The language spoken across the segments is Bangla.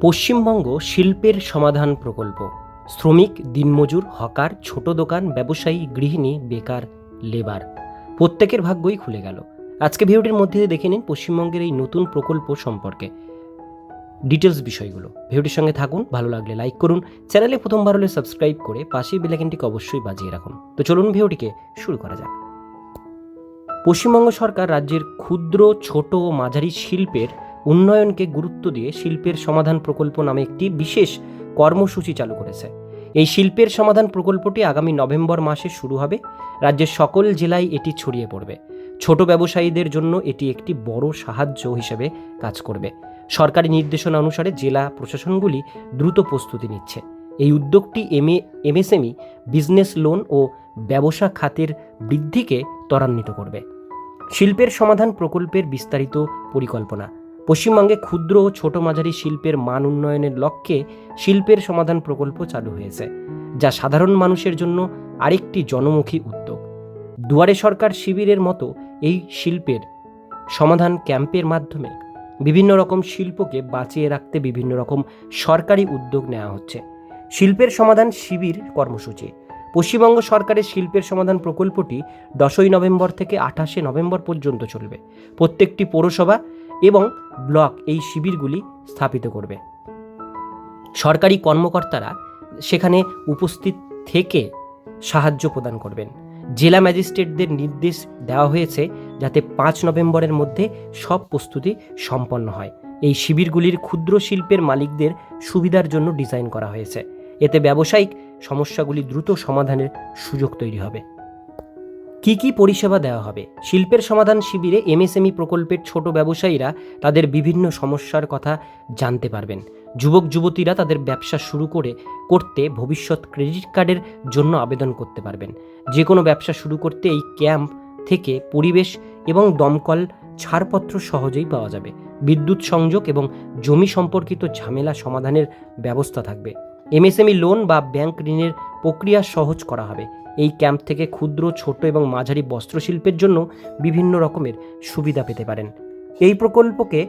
পশ্চিমবঙ্গ শিল্পের সমাধান প্রকল্প। শ্রমিক, দিনমজুর, হকার, ছোট দোকান, ব্যবসায়ী, গৃহিণী, বেকার, লেবার। প্রত্যেকের ভাগ্যই খুলে গেল। আজকে ভিডিওটির মধ্যে দেখে নিন পশ্চিমবঙ্গের এই নতুন প্রকল্প সম্পর্কে। ডিটেলস বিষয়গুলো। ভিডিওটির সঙ্গে থাকুন, ভালো লাগলে লাইক করুন, চ্যানেলে প্রথমবার হলে সাবস্ক্রাইব করে পাশেই বেলাইকনটিকে অবশ্যই বাজিয়ে রাখুন। তো চলুন ভিডিওটিকে শুরু করা যাক। পশ্চিমবঙ্গ সরকার রাজ্যের ক্ষুদ্র, ছোট ও মাঝারি শিল্পের উন্নয়নকে গুরুত্ব দিয়ে শিল্পের সমাধান প্রকল্প নামে একটি বিশেষ কর্মসূচি চালু করেছে। এই শিল্পের সমাধান প্রকল্পটি আগামী নভেম্বর মাসে শুরু হবে। রাজ্যের সকল জেলায় এটি ছড়িয়ে পড়বে। ছোট ব্যবসায়ীদের জন্য এটি একটি বড় সাহায্য হিসেবে কাজ করবে। সরকারি নির্দেশনা অনুসারে জেলা প্রশাসনগুলি দ্রুত প্রস্তুতি নিচ্ছে। এই উদ্যোগটি এমএ, এমএসএমই, বিজনেস লোন ও ব্যবসা খাতের বৃদ্ধিকে ত্বরান্বিত করবে। শিল্পের সমাধান প্রকল্পের বিস্তারিত পরিকল্পনা পশ্চিমবঙ্গে ক্ষুদ্র ও ছোট মাঝারি শিল্পের মান উন্নয়নের লক্ষ্যে শিল্পের সমাধান প্রকল্প চালু হয়েছে, যা সাধারণ মানুষের জন্য আরেকটি জনমুখী উদ্যোগ। দুয়ারে সরকার শিবিরের মতো এই শিল্পের সমাধান ক্যাম্পের মাধ্যমে বিভিন্ন রকম শিল্পকে বাঁচিয়ে রাখতে বিভিন্ন রকম সরকারি উদ্যোগ নেওয়া হচ্ছে। শিল্পের সমাধান শিবির কর্মসূচি। পশ্চিমবঙ্গ সরকারের শিল্পের সমাধান প্রকল্পটি দশই নভেম্বর থেকে আঠাশে নভেম্বর পর্যন্ত চলবে। প্রত্যেকটি পৌরসভা এবং ব্লক এই শিবিরগুলি স্থাপিত করবে। সরকারি কর্মকর্তারা সেখানে উপস্থিত থেকে সাহায্য প্রদান করবেন। জেলা ম্যাজিস্ট্রেটদের নির্দেশ দেওয়া হয়েছে যাতে পাঁচ নভেম্বরের মধ্যে সব প্রস্তুতি সম্পন্ন হয়। এই শিবিরগুলির ক্ষুদ্র শিল্পের মালিকদের সুবিধার জন্য ডিজাইন করা হয়েছে। এতে ব্যবসায়িক সমস্যাগুলি দ্রুত সমাধানের সুযোগ তৈরি হবে। কি কি পরিষেবা দেওয়া হবে? শিল্পের সমাধান শিবিরে এমএসএমই প্রকল্পের ছোট ব্যবসায়ীরা তাদের বিভিন্ন সমস্যার কথা জানতে পারবেন। যুবক, যুবতীরা তাদের ব্যবসা শুরু করে করতে ভবিষ্যৎ ক্রেডিট কার্ডের জন্য আবেদন করতে পারবেন। যে কোনো ব্যবসা শুরু করতে এই ক্যাম্প থেকে পরিবেশ এবং দমকল ছাড়পত্র সহজেই পাওয়া যাবে। বিদ্যুৎ সংযোগ এবং জমি সম্পর্কিত ঝামেলা সমাধানের ব্যবস্থা থাকবে। এমএসএমই লোন বা ব্যাংক ঋণের প্রক্রিয়া সহজ করা হবে। এই ক্যাম্প থেকে ক্ষুদ্র, ছোট এবং মাঝারি বস্ত্রশিল্পের জন্য বিভিন্ন রকমের সুবিধা পেতে পারেন। এই প্রকল্পকে,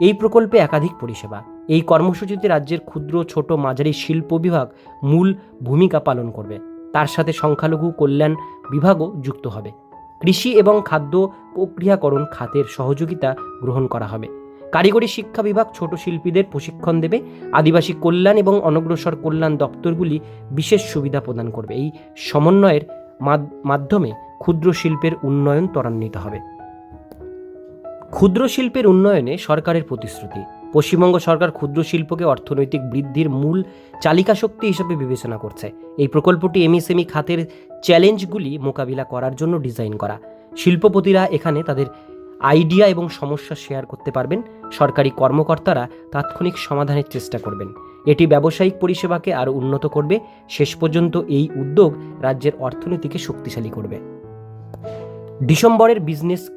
এই প্রকল্পে একাধিক পরিষেবা। এই কর্মসূচিতে রাজ্যের ক্ষুদ্র, ছোট, মাঝারি শিল্প বিভাগ মূল ভূমিকা পালন করবে। তার সাথে সংখ্যালঘু কল্যাণ বিভাগও যুক্ত হবে। কৃষি এবং খাদ্য প্রক্রিয়াকরণ খাতের সহযোগিতা গ্রহণ করা হবে। কারিগরি শিক্ষা বিভাগ ছোট শিল্পীদের প্রশিক্ষণ দেবে। আদিবাসী কল্যাণ এবং অনগ্রসর কল্যাণ দপ্তরগুলি বিশেষ সুবিধা প্রদান করবে। এই সমন্বয়ের মাধ্যমে ক্ষুদ্র শিল্পের উন্নয়ন ত্বরান্বিত হবে। ক্ষুদ্র শিল্পের উন্নয়নে সরকারের প্রতিশ্রুতি। পশ্চিমবঙ্গ সরকার ক্ষুদ্র শিল্পকে অর্থনৈতিক বৃদ্ধির মূল চালিকা শক্তি হিসেবে বিবেচনা করছে। এই প্রকল্পটি এমএসএমই খাতের চ্যালেঞ্জগুলি মোকাবিলা করার জন্য ডিজাইন করা। শিল্পপতিরা এখানে তাদের আইডিয়া এবং সমস্যা শেয়ার করতে পারবেন। সরকারি কর্মকর্তারা তাৎক্ষণিক সমাধানের চেষ্টা করবেন। এটি ব্যবসায়িক পরিষেবাকে আরও উন্নত করবে। শেষ পর্যন্ত এই উদ্যোগ রাজ্যের অর্থনীতিকে শক্তিশালী করবে। ডিসেম্বরের বিজনেস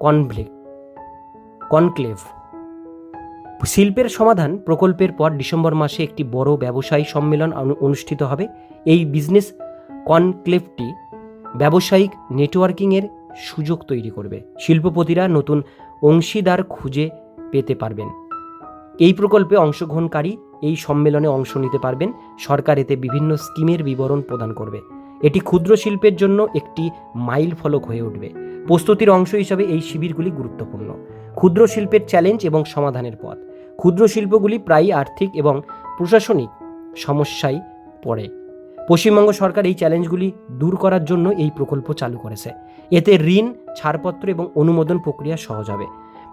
কনভ্লেক কনক্লেভ। শিল্পের সমাধান প্রকল্পের পর ডিসেম্বর মাসে একটি বড় ব্যবসায়ী সম্মেলন অনু- অনুষ্ঠিত হবে। এই বিজনেস কনক্লেভটি ব্যবসায়িক নেটওয়ার্কিংয়ের সুযোগ তৈরি করবে। শিল্পপতিরা নতুন অংশীদার খুঁজে পেতে পারবেন। এই প্রকল্পে অংশগ্রহণকারী এই সম্মেলনে অংশ নিতে পারবেন। সরকার এতে বিভিন্ন স্কিমের বিবরণ প্রদান করবে। এটি ক্ষুদ্র শিল্পের জন্য একটি মাইল ফলক হয়ে উঠবে। প্রস্তুতির অংশ হিসাবে এই শিবিরগুলি গুরুত্বপূর্ণ। ক্ষুদ্র শিল্পের চ্যালেঞ্জ এবং সমাধানের পথ। ক্ষুদ্র শিল্পগুলি প্রায়ই আর্থিক এবং প্রশাসনিক সমস্যায় পড়ে। পশ্চিমবঙ্গ সরকার এই চ্যালেঞ্জগুলি দূর করার জন্য এই প্রকল্প চালু করেছে। এতে ঋণ, ছাড়পত্র এবং অনুমোদন প্রক্রিয়া সহজ হবে।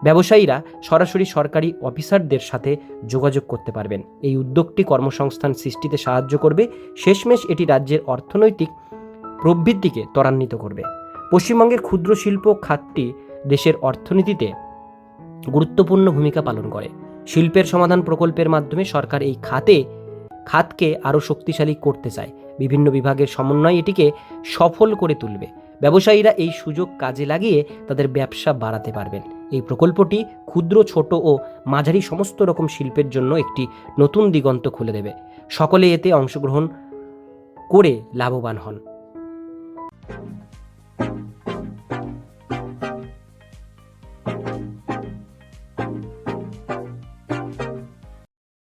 ব্যবসায়ীরা সরাসরি সরকারি অফিসারদের সাথে যোগাযোগ করতে পারবেন। এই উদ্যোগটি কর্মসংস্থান সৃষ্টিতে সাহায্য করবে। শেষমেশ এটি রাজ্যের অর্থনৈতিক প্রবৃদ্ধিকে ত্বরান্বিত করবে। পশ্চিমবঙ্গের ক্ষুদ্র শিল্প খাতটি দেশের অর্থনীতিতে গুরুত্বপূর্ণ ভূমিকা পালন করে। শিল্পের সমাধান প্রকল্পের মাধ্যমে সরকার এই খাতে খাতকে আরও শক্তিশালী করতে চায়। বিভিন্ন বিভাগের সমন্বয় এটিকে সফল করে তুলবে। ব্যবসায়ীরা এই সুযোগ কাজে লাগিয়ে তাদের ব্যবসা বাড়াতে পারবেন। এই প্রকল্পটি ক্ষুদ্র, ছোট ও মাঝারি সমস্ত রকম শিল্পের জন্য একটি নতুন দিগন্ত খুলে দেবে। সকলে এতে অংশগ্রহণ করে লাভবান হন।